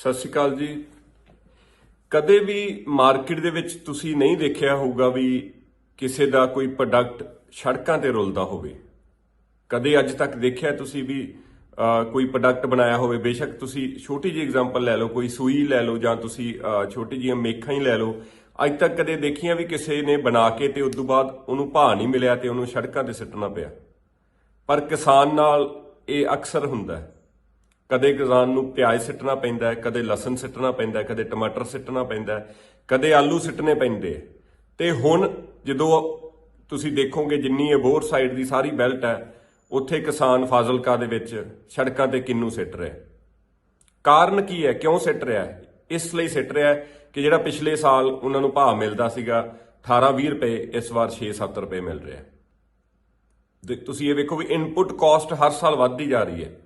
ਸਤਿ ਸ਼੍ਰੀ ਅਕਾਲ ਜੀ। ਕਦੇ ਵੀ ਮਾਰਕੀਟ ਦੇ ਵਿੱਚ ਤੁਸੀਂ ਨਹੀਂ ਦੇਖਿਆ ਹੋਊਗਾ ਵੀ ਕਿਸੇ ਦਾ ਕੋਈ ਪ੍ਰੋਡਕਟ ਸੜਕਾਂ ਤੇ ਰੁਲਦਾ ਹੋਵੇ। ਕਦੇ ਅੱਜ ਤੱਕ ਦੇਖਿਆ ਤੁਸੀਂ ਵੀ ਕੋਈ ਪ੍ਰੋਡਕਟ ਬਣਾਇਆ ਹੋਵੇ। ਬੇਸ਼ੱਕ ਤੁਸੀਂ ਛੋਟੀ ਜਿਹੀ ਐਗਜ਼ਾਮਪਲ ਲੈ ਲਓ, ਕੋਈ ਸੂਈ ਲੈ ਲਓ ਜਾਂ ਤੁਸੀਂ ਛੋਟੀ ਜਿਹੀ ਮੇਖਾਂ ਹੀ ਲੈ ਲਓ। ਅੱਜ ਤੱਕ ਕਦੇ ਦੇਖੀਆਂ ਵੀ ਕਿਸੇ ਨੇ ਬਣਾ ਕੇ ਤੇ ਉਸ ਤੋਂ ਬਾਅਦ ਉਹਨੂੰ ਭਾਅ ਨਹੀਂ ਮਿਲਿਆ ਤੇ ਉਹਨੂੰ ਸੜਕਾਂ ਤੇ ਸਿੱਟਣਾ ਪਿਆ। ਪਰ ਕਿਸਾਨ ਨਾਲ ਇਹ ਅਕਸਰ ਹੁੰਦਾ ਹੈ। ਕਦੇ ਕਿਸਾਨ ਨੂੰ ਪਿਆਜ਼ ਸਿੱਟਣਾ ਪੈਂਦਾ ਹੈ, ਕਦੇ ਲਸਣ ਸਿੱਟਣਾ ਪੈਂਦਾ ਹੈ, ਕਦੇ ਟਮਾਟਰ ਸਿੱਟਣਾ ਪੈਂਦਾ ਹੈ, ਕਦੇ ਆਲੂ ਸਿੱਟਣੇ ਪੈਂਦੇ ਹੈ। ਤੇ ਹੁਣ ਜਦੋਂ ਤੁਸੀਂ ਦੇਖੋਗੇ ਜਿੰਨੀ ਅਬੋਰ ਸਾਈਡ ਦੀ ਸਾਰੀ ਬੈਲਟ ਹੈ, ਉੱਥੇ ਕਿਸਾਨ ਫਾਜ਼ਿਲਕਾ ਦੇ ਵਿੱਚ ਸੜਕਾਂ ਤੇ ਕਿੰਨੂ ਸਿੱਟ ਰਿਹਾ ਕਾਰਨ ਕੀ ਹੈ? ਕਿਉਂ ਸਿੱਟ ਰਿਹਾ ਹੈ? ਇਸ ਲਈ ਸਿੱਟ ਰਿਹਾ ਹੈ ਕਿ ਜਿਹੜਾ ਪਿਛਲੇ ਸਾਲ ਉਹਨਾਂ ਨੂੰ ਭਾਅ ਮਿਲਦਾ ਸੀਗਾ 18-20 ਰੁਪਏ, ਇਸ ਵਾਰ 6-7 ਰੁਪਏ ਮਿਲ ਰਿਹਾ ਹੈ। ਦੇ- ਤੁਸੀਂ ਇਹ ਵੇਖੋ ਵੀ ਇਨਪੁਟ ਕਾਸਟ ਹਰ ਸਾਲ ਵੱਧਦੀ ਜਾ ਰਹੀ ਹੈ।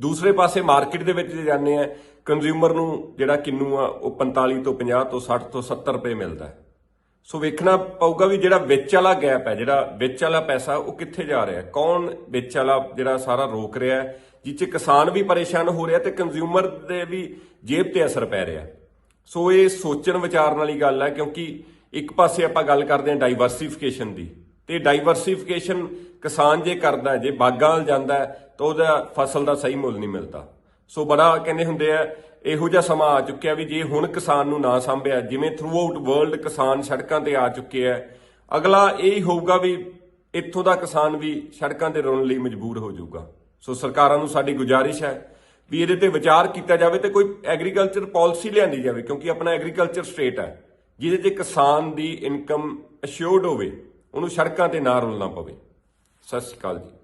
ਦੂਸਰੇ ਪਾਸੇ ਮਾਰਕੀਟ ਦੇ ਵਿੱਚ ਜੇ ਜਾਂਦੇ ਆ ਕੰਜ਼ਿਊਮਰ ਨੂੰ ਜਿਹੜਾ ਕਿੰਨੂ ਆ, ਉਹ 45 ਤੋਂ 50 ਤੋਂ 60 ਤੋਂ 70 ਰੁਪਏ ਮਿਲਦਾ ਸੋ ਵੇਖਣਾ ਪਊਗਾ ਵੀ ਜਿਹੜਾ ਵਿੱਚ ਵਾਲਾ ਗੈਪ ਹੈ, ਜਿਹੜਾ ਵਿੱਚ ਵਾਲਾ ਪੈਸਾ, ਉਹ ਕਿੱਥੇ ਜਾ ਰਿਹਾ ਕੌਣ ਵਿੱਚ ਵਾਲਾ ਜਿਹੜਾ ਸਾਰਾ ਰੋਕ ਰਿਹਾ ਹੈ? ਜਿੱਥੇ ਕਿਸਾਨ ਵੀ ਪਰੇਸ਼ਾਨ ਹੋ ਰਿਹਾ ਤੇ ਕੰਜ਼ਿਊਮਰ ਦੇ ਵੀ ਜੇਬ ਤੇ ਅਸਰ ਪੈ ਰਿਹਾ ਸੋ ਇਹ ਸੋਚਣ ਵਿਚਾਰਨ ਵਾਲੀ ਗੱਲ ਹੈ, ਕਿਉਂਕਿ ਇੱਕ ਪਾਸੇ ਆਪਾਂ ਗੱਲ ਕਰਦੇ ਹਾਂ ਡਾਈਵਰਸਿਫਿਕੇਸ਼ਨ ਦੀ। ਤੇ ਡਾਈਵਰਸਿਫਿਕੇਸ਼ਨ ਕਿਸਾਨ ਜੇ ਕਰਦਾ, ਜੇ ਬਾਗਾਂ ਵੱਲ ਜਾਂਦਾ ਤਾਂ ਉਹਦਾ ਫਸਲ ਦਾ ਸਹੀ ਮੁੱਲ ਨਹੀਂ ਮਿਲਦਾ। ਸੋ ਬੜਾ ਕਹਿੰਦੇ ਹੁੰਦੇ ਆ, ਇਹੋ ਜਿਹਾ ਸਮਾਂ ਆ ਚੁੱਕਿਆ ਵੀ ਜੇ ਹੁਣ ਕਿਸਾਨ ਨੂੰ ਨਾ ਸੰਭਿਆ, ਜਿਵੇਂ ਥਰੂ ਆਊਟ ਵਰਲਡ ਕਿਸਾਨ ਸੜਕਾਂ ਤੇ ਆ ਚੁੱਕੇ ਆ, ਅਗਲਾ ਇਹ ਹੀ ਹੋਊਗਾ ਵੀ ਇੱਥੋਂ ਦਾ ਕਿਸਾਨ ਵੀ ਸੜਕਾਂ ਤੇ ਰੋਣ ਲਈ ਮਜਬੂਰ ਹੋ ਜਾਊਗਾ। ਸੋ ਸਰਕਾਰਾਂ ਨੂੰ ਸਾਡੀ ਗੁਜ਼ਾਰਿਸ਼ ਹੈ ਵੀ ਇਹਦੇ ਤੇ ਵਿਚਾਰ ਕੀਤਾ ਜਾਵੇ ਤੇ ਕੋਈ ਐਗਰੀਕਲਚਰ ਪਾਲਿਸੀ ਲਿਆਂਦੀ ਜਾਵੇ, ਕਿਉਂਕਿ ਆਪਣਾ ਐਗਰੀਕਲਚਰ ਸਟੇਟ ਹੈ। ਜਿਹਦੇ 'ਚ ਕਿਸਾਨ ਦੀ ਇਨਕਮ ਅਸ਼ੋਰਡ ਹੋਵੇ, ਉਹਨੂੰ ਸੜਕਾਂ ਤੇ ਨਾ ਰੁਲਣਾ ਪਵੇ। ਸਤਿ ਸ਼੍ਰੀ ਅਕਾਲ ਜੀ।